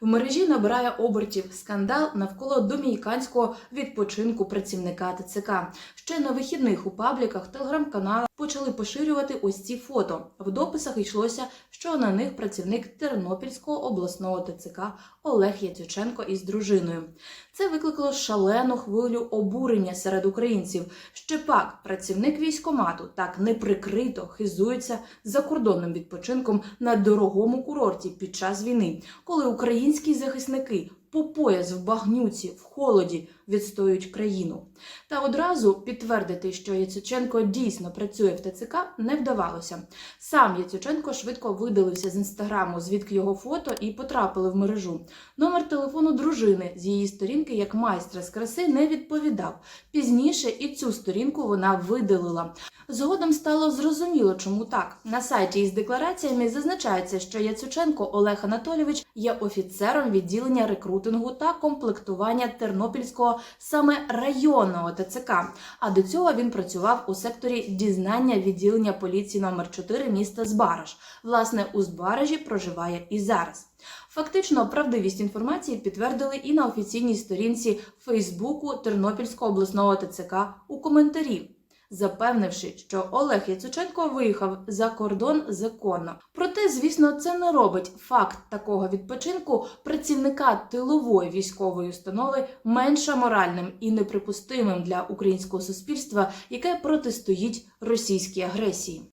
В мережі набирає обертів скандал навколо домініканського відпочинку працівника ТЦК. Ще на вихідних у пабліках телеграм-каналах почали поширювати ось ці фото. В дописах йшлося, що на них працівник Тернопільського обласного ТЦК Олег Яцюченко із дружиною. Це викликало шалену хвилю обурення серед українців. Ще пак працівник військомату так неприкрито хизується закордонним відпочинком на дорогому курорті під час війни, коли українські захисники по пояс в багнюці в холоді відстоюють країну. Та одразу підтвердити, що Яцюченко дійсно працює в ТЦК, не вдавалося. Сам Яцюченко швидко видалився з інстаграму, звідки його фото і потрапили в мережу. Номер телефону дружини з її сторінки як майстра з краси не відповідав. Пізніше і цю сторінку вона видалила. Згодом стало зрозуміло, чому так. На сайті із деклараціями зазначається, що Яцюченко Олег Анатолійович є офіцером відділення рекрутингу та комплектування Тернопільського саме районного ТЦК. А до цього він працював у секторі дізнання відділення поліції номер 4 міста Збараж. Власне, у Збаражі проживає і зараз. Фактично, правдивість інформації підтвердили і на офіційній сторінці Фейсбуку Тернопільського обласного ТЦК у коментарі, запевнивши, що Олег Яцученко виїхав за кордон законно. Проте, звісно, це не робить факт такого відпочинку працівника тилової військової установи менш аморальним і неприпустимим для українського суспільства, яке протистоїть російській агресії.